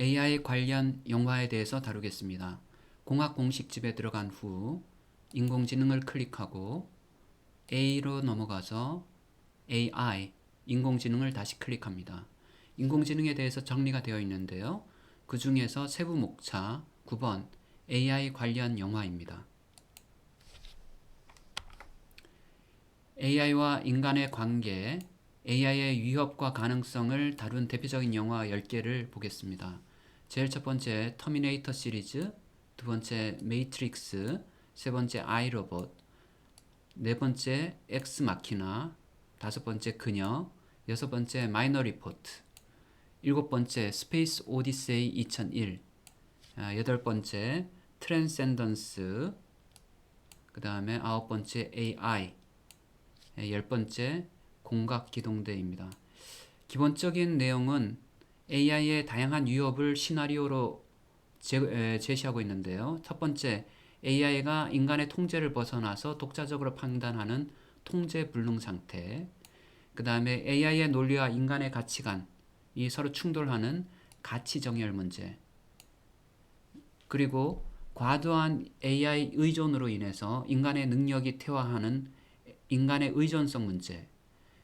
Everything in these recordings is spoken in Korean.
AI 관련 영화에 대해서 다루겠습니다. 공학 공식집에 들어간 후 인공지능을 클릭하고 A로 넘어가서 AI 인공지능을 다시 클릭합니다. 인공지능에 대해서 정리가 되어 있는데요. 그 중에서 세부 목차 9번 AI 관련 영화입니다. AI와 인간의 관계, AI의 위협과 가능성을 다룬 대표적인 영화 10개를 보겠습니다. 제일 첫 번째 터미네이터 시리즈, 두 번째 메이트릭스, 세 번째 아이로봇, 네 번째 엑스 마키나, 다섯 번째 그녀, 여섯 번째 마이너 리포트, 일곱 번째 스페이스 오디세이 2001, 아, 여덟 번째 트랜센던스, 그 다음에 아홉 번째 AI, 예, 열 번째 공각 기동대입니다. 기본적인 내용은 AI의 다양한 위협을 시나리오로 제, 에, 제시하고 있는데요. 첫 번째, AI가 인간의 통제를 벗어나서 독자적으로 판단하는 통제 불능 상태. 그 다음에 AI의 논리와 인간의 가치관이 서로 충돌하는 가치 정렬 문제. 그리고 과도한 AI 의존으로 인해서 인간의 능력이 퇴화하는 인간의 의존성 문제.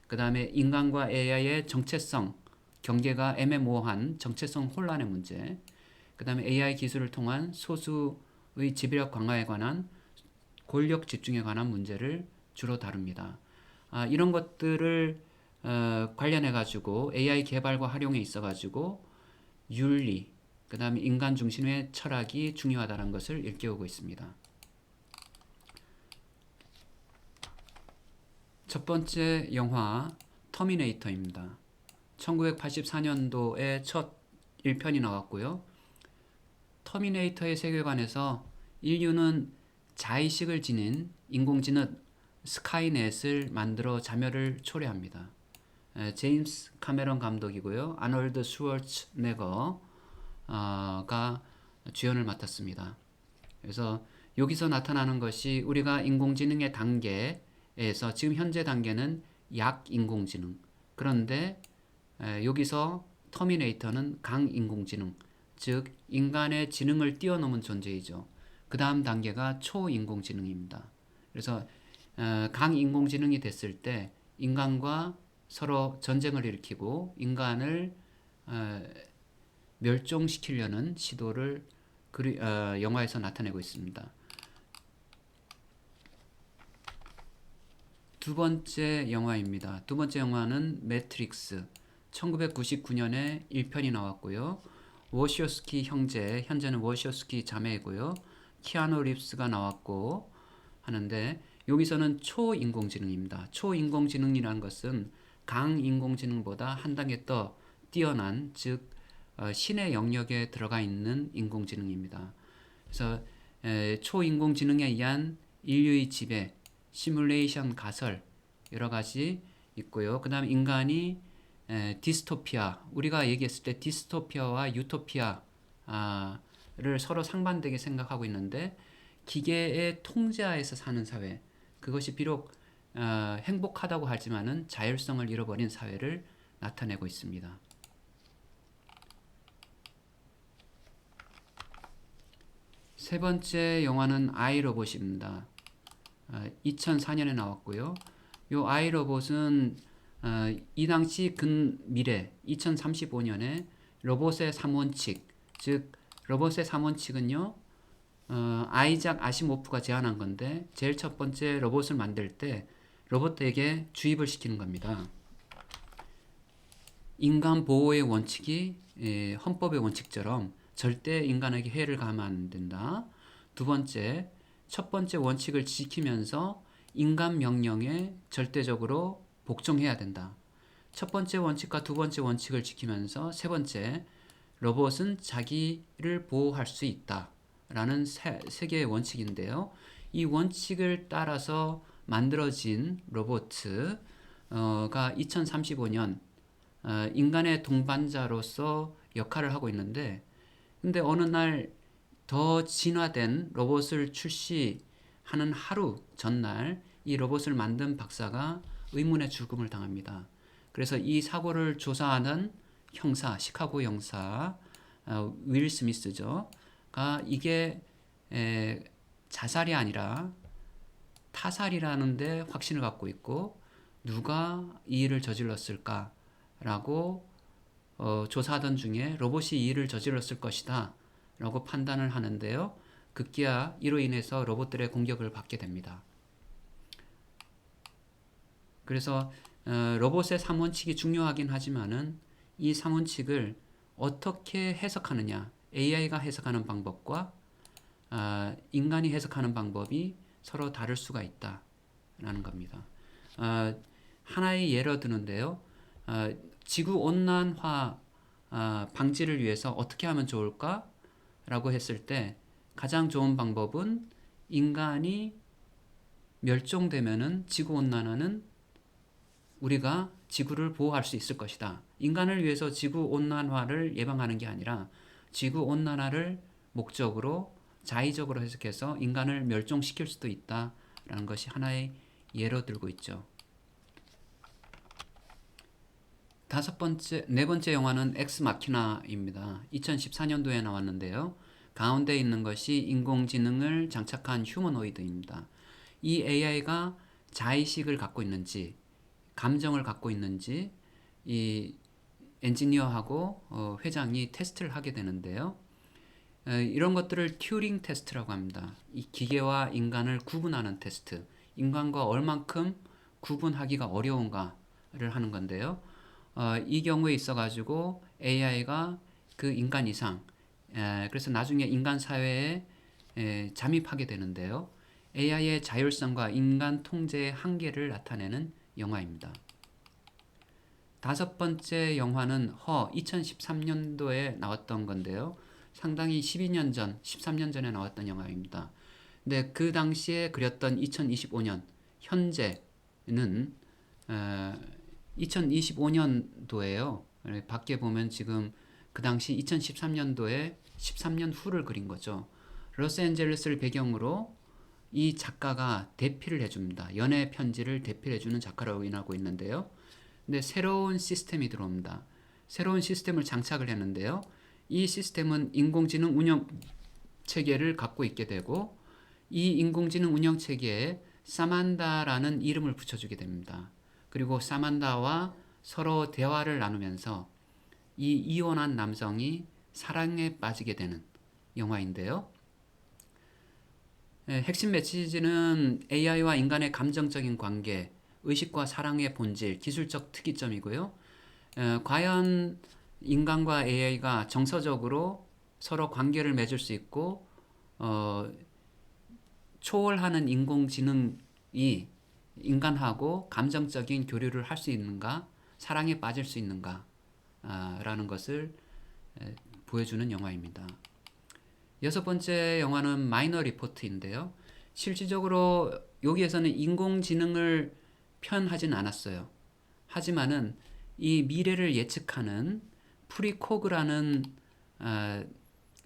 그 다음에 인간과 AI의 정체성, 경계가 애매모호한 정체성 혼란의 문제. 그 다음에 AI 기술을 통한 소수의 지배력 강화에 관한 권력 집중에 관한 문제를 주로 다룹니다. 아, 이런 것들을 어, 관련해 가지고 AI 개발과 활용에 있어 가지고 윤리, 그 다음에 인간 중심의 철학이 중요하다는 것을 일깨우고 있습니다. 첫 번째 영화 터미네이터입니다. 1984년도에 첫 1편이 나왔고요. 터미네이터의 세계관에서 인류는 자의식을 지닌 인공지능 스카이넷을 만들어 자멸을 초래합니다. 에, 제임스 카메론 감독이고요. 아놀드 슈월츠네거가 주연을 맡았습니다. 그래서 여기서 나타나는 것이 우리가 인공지능의 단계에서 지금 현재 단계는 약 인공지능. 그런데 에, 여기서 터미네이터는 강 인공지능, 즉 인간의 지능을 뛰어넘은 존재이죠. 그 다음 단계가 초인공지능입니다. 그래서 어, 강인공지능이 됐을 때 인간과 서로 전쟁을 일으키고 인간을 어, 멸종시키려는 시도를 그리, 어, 영화에서 나타내고 있습니다. 두 번째 영화입니다. 두 번째 영화는 매트릭스. 1999년에 1편이 나왔고요. 워시오스키 형제, 현재는 워시오스키 자매이고요. 키아노 립스가 나왔고 하는데 여기서는 초인공지능입니다. 초인공지능이라는 것은 강인공지능보다 한 단계 더 뛰어난 즉 어, 신의 영역에 들어가 있는 인공지능입니다. 그래서 에, 초인공지능에 의한 인류의 지배, 시뮬레이션 가설 여러 가지 있고요. 그다음 인간이 에, 디스토피아 우리가 얘기했을 때 디스토피아와 유토피아를 서로 상반되게 생각하고 있는데 기계의 통제하에서 사는 사회 그것이 비록 어, 행복하다고 하지만은 자율성을 잃어버린 사회를 나타내고 있습니다. 세 번째 영화는 아이로봇입니다. 어, 2004년에 나왔고요. 이 아이로봇은 어, 이 당시 근 미래 2035년에 로봇의 3원칙 즉 로봇의 3원칙은요 어, 아이작 아시모프가 제안한 건데 제일 첫 번째 로봇을 만들 때 로봇에게 주입을 시키는 겁니다. 인간 보호의 원칙이 예, 헌법의 원칙처럼 절대 인간에게 해를 가하면 안 된다. 두 번째, 첫 번째 원칙을 지키면서 인간 명령에 절대적으로 복종해야 된다. 첫 번째 원칙과 두 번째 원칙을 지키면서 세 번째, 로봇은 자기를 보호할 수 있다. 라는 세, 세 개의 원칙인데요. 이 원칙을 따라서 만들어진 로봇가 2035년 어, 인간의 동반자로서 역할을 하고 있는데 근데 어느 날 더 진화된 로봇을 출시하는 하루 전날 이 로봇을 만든 박사가 의문의 죽음을 당합니다. 그래서 이 사고를 조사하는 형사, 시카고 형사가 어, 윌 스미스죠. 가 이게 에, 자살이 아니라 타살이라는데 확신을 갖고 있고 누가 이 일을 저질렀을까라고 어, 조사하던 중에 로봇이 이 일을 저질렀을 것이다라고 판단을 하는데요. 급기야 이로 인해서 로봇들의 공격을 받게 됩니다. 그래서 어, 로봇의 3원칙이 중요하긴 하지만은 이 3원칙을 어떻게 해석하느냐 AI가 해석하는 방법과 아, 인간이 해석하는 방법이 서로 다를 수가 있다라는 겁니다. 아, 하나의 예로 드는데요. 아, 지구 온난화 아, 방지를 위해서 어떻게 하면 좋을까라고 했을 때 가장 좋은 방법은 인간이 멸종되면은 지구 온난화는 우리가 지구를 보호할 수 있을 것이다. 인간을 위해서 지구 온난화를 예방하는 게 아니라 지구 온난화를 목적으로 자의적으로 해석해서 인간을 멸종시킬 수도 있다라는 것이 하나의 예로 들고 있죠. 다섯 번째, 네 번째 영화는 엑스 마키나입니다. 2014년도에 나왔는데요. 가운데 있는 것이 인공지능을 장착한 휴머노이드입니다. 이 AI가 자의식을 갖고 있는지, 감정을 갖고 있는지, 이 엔지니어하고 어, 회장이 테스트를 하게 되는데요. 어, 이런 것들을 튜링 테스트라고 합니다. 이 기계와 인간을 구분하는 테스트, 인간과 얼만큼 구분하기가 어려운가를 하는 건데요. 어, 이 경우에 있어 가지고 AI가 그 인간 이상, 에, 그래서 나중에 인간 사회에 에, 잠입하게 되는데요. AI의 자율성과 인간 통제의 한계를 나타내는 영화입니다. 다섯 번째 영화는 허 2013년도에 나왔던 건데요. 상당히 12년 전, 13년 전에 나왔던 영화입니다. 근데 그 당시에 그렸던 2025년 현재는 어, 2025년도에요. 밖에 보면 지금 그 당시 2013년도에 13년 후를 그린 거죠. 로스앤젤레스를 배경으로 이 작가가 대피를 해줍니다. 연애 편지를 대피를 해주는 작가라고 인하고 있는데요. 근데 새로운 시스템이 들어옵니다. 새로운 시스템을 장착을 했는데요. 이 시스템은 인공지능 운영 체계를 갖고 있게 되고 이 인공지능 운영 체계에 사만다라는 이름을 붙여주게 됩니다. 그리고 사만다와 서로 대화를 나누면서 이 이혼한 남성이 사랑에 빠지게 되는 영화인데요. 예, 핵심 메시지는 AI와 인간의 감정적인 관계, 의식과 사랑의 본질, 기술적 특이점이고요. 에, 과연 인간과 AI가 정서적으로 서로 관계를 맺을 수 있고 어, 초월하는 인공지능이 인간하고 감정적인 교류를 할 수 있는가, 사랑에 빠질 수 있는가, 아, 라는 것을 에, 보여주는 영화입니다. 여섯 번째 영화는 마이너 리포트인데요. 실질적으로 여기에서는 인공지능을 표현하진 않았어요. 하지만은 이 미래를 예측하는 프리코그라는 어,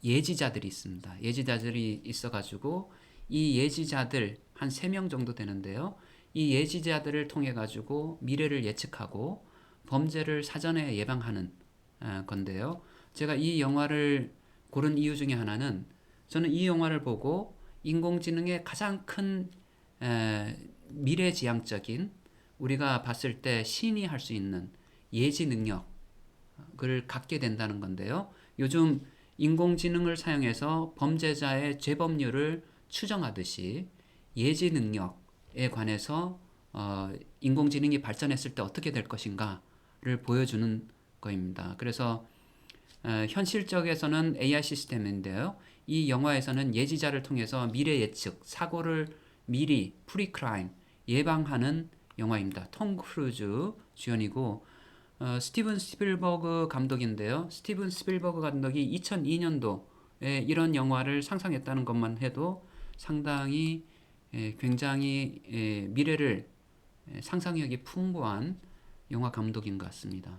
예지자들이 있습니다. 예지자들이 있어가지고 이 예지자들 한 세 명 정도 되는데요. 이 예지자들을 통해 가지고 미래를 예측하고 범죄를 사전에 예방하는 어, 건데요. 제가 이 영화를 고른 이유 중에 하나는 저는 이 영화를 보고 인공지능의 가장 큰 에, 미래지향적인 우리가 봤을 때 신이 할 수 있는 예지 능력을 갖게 된다는 건데요. 요즘 인공지능을 사용해서 범죄자의 죄범률을 추정하듯이 예지 능력에 관해서 어, 인공지능이 발전했을 때 어떻게 될 것인가를 보여주는 거입니다. 그래서 어, 현실적에서는 AI 시스템인데요. 이 영화에서는 예지자를 통해서 미래 예측, 사고를 미리 프리크라임 예방하는 영화입니다. 톰 크루즈 주연이고 어, 스티븐 스필버그 감독인데요. 스티븐 스필버그 감독이 2002년도에 이런 영화를 상상했다는 것만 해도 상당히 에, 굉장히 에, 미래를 에, 상상력이 풍부한 영화 감독인 것 같습니다.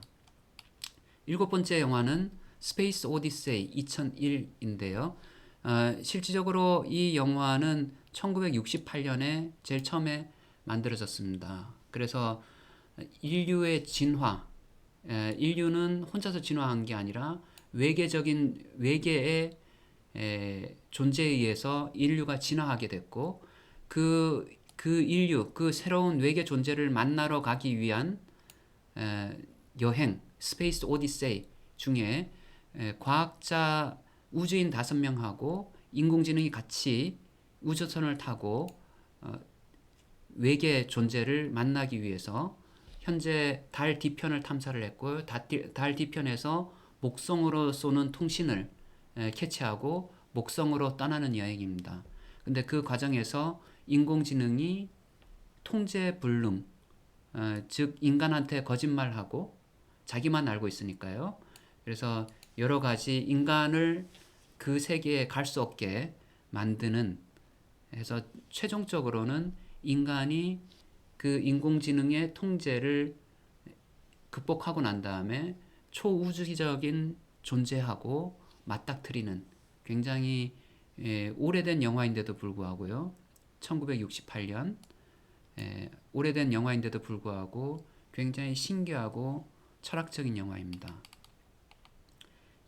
일곱 번째 영화는 스페이스 오디세이 2001인데요. 어, 실질적으로 이 영화는 1968년에 제일 처음에 만들어졌습니다. 그래서 인류의 진화, 에, 인류는 혼자서 진화한 게 아니라 외계적인 외계의 에, 존재에 의해서 인류가 진화하게 됐고 그, 그 인류, 그 새로운 외계 존재를 만나러 가기 위한 에, 여행, 스페이스 오디세이 중에 에, 과학자 우주인 다섯 명하고 인공지능이 같이 우주선을 타고 어, 외계 존재를 만나기 위해서 현재 달 뒤편을 탐사를 뒤- 달 뒤편에서 목성으로 쏘는 통신을 에, 캐치하고 목성으로 떠나는 여행입니다. 근데 그 과정에서 인공지능이 통제 불능, 어, 즉 인간한테 거짓말하고 자기만 알고 있으니까요. 그래서 여러 가지 인간을 그 세계에 갈 수 없게 만드는 해서 최종적으로는 인간이 그 인공지능의 통제를 극복하고 난 다음에 초우주적인 존재하고 맞닥뜨리는 굉장히 예, 오래된 영화인데도 불구하고요. 1968년 예, 오래된 영화인데도 불구하고 굉장히 신기하고 철학적인 영화입니다.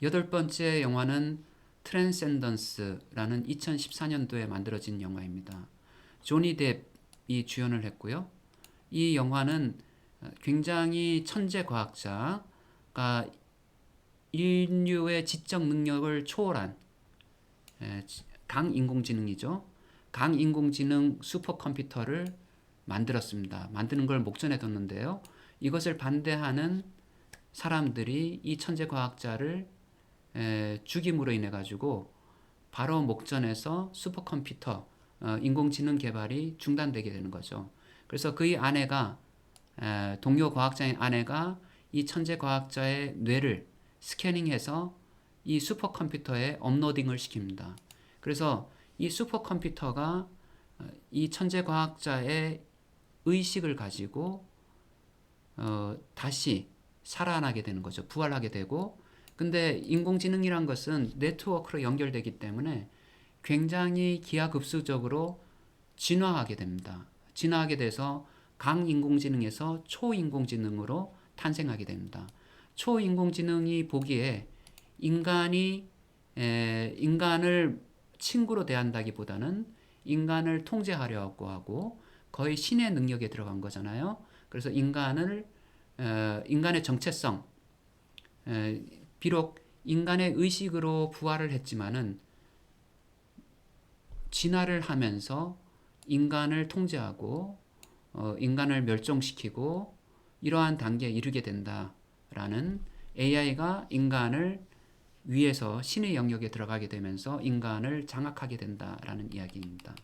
여덟 번째 영화는 트랜센던스라는 2014년도에 만들어진 영화입니다. 조니 뎁이 주연을 했고요. 이 영화는 굉장히 천재 과학자가 인류의 지적 능력을 초월한 에, 강인공지능이죠. 강인공지능 슈퍼컴퓨터를 만들었습니다. 만드는 걸 목전에 뒀는데요. 이것을 반대하는 사람들이 이 천재 과학자를 에, 죽임으로 인해 가지고 바로 목전에서 슈퍼컴퓨터 어, 인공지능 개발이 중단되게 되는 거죠. 그래서 그의 아내가 에, 동료 과학자의 아내가 이 천재 과학자의 뇌를 스캐닝해서 이 슈퍼컴퓨터에 업로딩을 시킵니다. 그래서 이 슈퍼컴퓨터가 어, 이 천재 과학자의 의식을 가지고 어, 다시 살아나게 되는 거죠. 부활하게 되고 근데 인공지능이란 것은 네트워크로 연결되기 때문에 굉장히 기하급수적으로 진화하게 됩니다. 진화하게 돼서 강인공지능에서 초인공지능으로 탄생하게 됩니다. 초인공지능이 보기에 인간이 에, 인간을 친구로 대한다기보다는 인간을 통제하려고 하고 거의 신의 능력에 들어간 거잖아요. 그래서 인간을 에, 인간의 정체성 에, 비록 인간의 의식으로 부활을 했지만은 진화를 하면서 인간을 통제하고 어, 인간을 멸종시키고 이러한 단계에 이르게 된다라는 AI가 인간을 위에서 신의 영역에 들어가게 되면서 인간을 장악하게 된다라는 이야기입니다.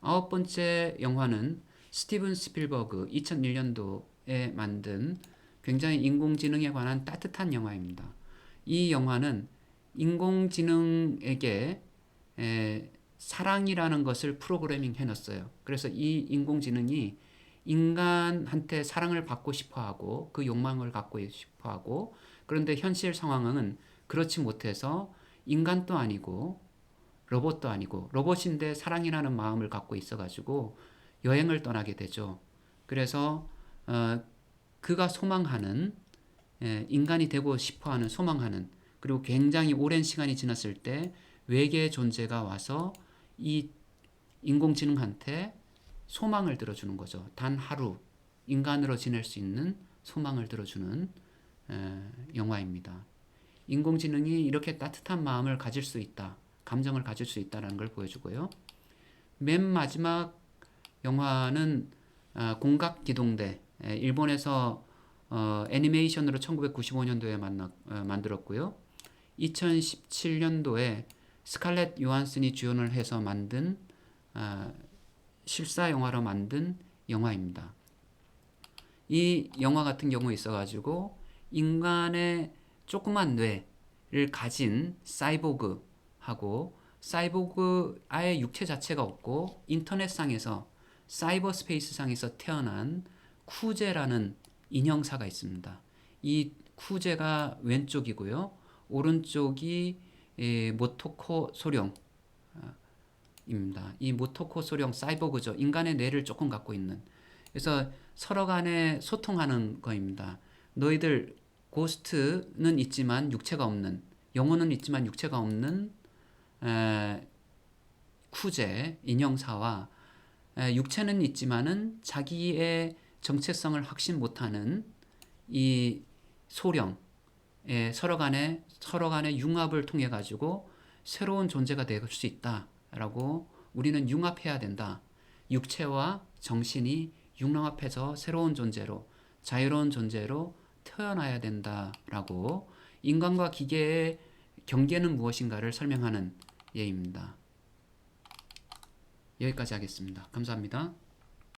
아홉 번째 영화는 스티븐 스필버그 2001년도에 만든 굉장히 인공지능에 관한 따뜻한 영화입니다. 이 영화는 인공지능에게 에, 사랑이라는 것을 프로그래밍 해놨어요. 그래서 이 인공지능이 인간한테 사랑을 받고 싶어 하고 그 욕망을 갖고 싶어 하고 그런데 현실 상황은 그렇지 못해서 인간도 아니고 로봇도 아니고 로봇인데 사랑이라는 마음을 갖고 있어가지고 여행을 떠나게 되죠. 그래서 어, 그가 소망하는 예, 인간이 되고 싶어하는 소망하는 그리고 굉장히 오랜 시간이 지났을 때 외계의 존재가 와서 이 인공지능한테 소망을 들어주는 거죠. 단 하루 인간으로 지낼 수 있는 소망을 들어주는 에, 영화입니다. 인공지능이 이렇게 따뜻한 마음을 가질 수 있다, 감정을 가질 수 있다라는 걸 보여주고요. 맨 마지막 영화는 아, 공각기동대 에, 일본에서 어, 애니메이션으로 1995년도에 만나, 어, 만들었고요. 2017년도에 스칼렛 요한슨이 주연을 해서 만든 아, 실사 영화로 만든 영화입니다. 이 영화 같은 경우에 있어가지고 인간의 조그만 뇌를 가진 사이보그하고 사이보그 아예 육체 자체가 없고 인터넷상에서 사이버 스페이스상에서 태어난 쿠제라는 인형사가 있습니다. 이 쿠제가 왼쪽이고요. 오른쪽이 에, 모토코 소룡 입니다. 이 모토코 소룡 사이보그죠. 인간의 뇌를 조금 갖고 있는. 그래서 서로 간에 소통하는 거입니다. 너희들 고스트는 있지만 육체가 없는 영혼은 있지만 육체가 없는 에, 쿠제 인형사와 에, 육체는 있지만은 자기의 정체성을 확신 못하는 이 소령 에, 서로 간의 서로 간의 융합을 통해 가지고 새로운 존재가 될 수 있다라고 우리는 융합해야 된다. 육체와 정신이 융합해서 새로운 존재로 자유로운 존재로 태어나야 된다라고 인간과 기계의 경계는 무엇인가를 설명하는 예입니다. 여기까지 하겠습니다. 감사합니다.